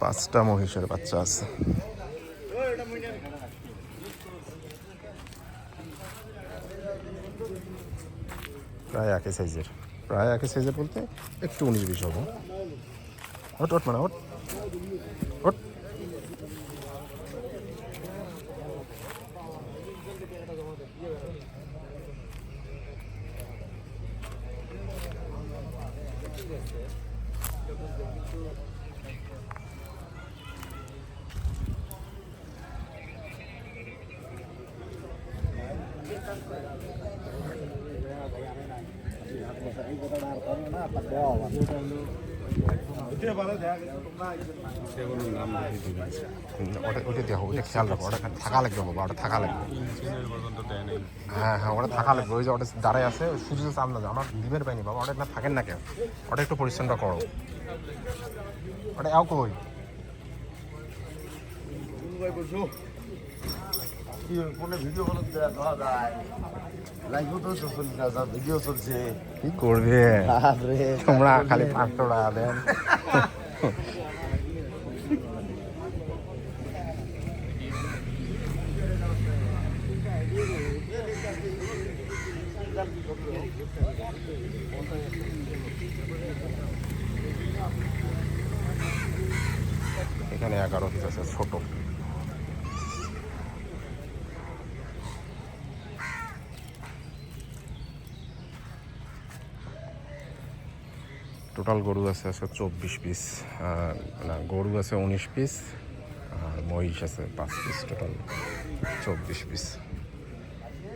পাঁচটা মহিষের বাচ্চা আছে। প্রায় একই সাইজের। প্রায় একই সাইজের বলতে একটু উনিশ বিশ হব। ওট ওট মানে ওট ওট ওটা রাখো, ওটা থাকা লাগবে ওটা থাকা লাগবে। হ্যাঁ হ্যাঁ ওটা থাকা লাগবে, ওই যে ওটা দাঁড়ায় আছে, সূর্য চাল না আমার ডিমের পাইনি বাবা, ওটা না থাকেন না কেন ওটা একটু পরিশ্রমটা করো। ওটা এও কই? ভিডিও কল দেওয়া যায়। লাইভও তো চলছে না ভিডিও চলছে। কি করবে? আরে তোমরা খালি পাঁচশো টাকা দেন। এখানে এগারো পিস আছে ছোট। টোটাল গরু আছে আছে চব্বিশ পিস না গরু আছে উনিশ পিস, আর মহিষ আছে পাঁচ পিস, টোটাল চব্বিশ পিস।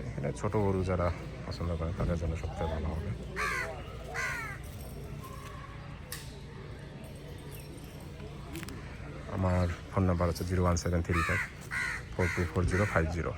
এখানে ছোটো গরু যারা পছন্দ করে, তাদের জন্য সবথেকে ভালো হবে। আমার ফোন নাম্বার হচ্ছে zero one seven three five, four two four zero five zero.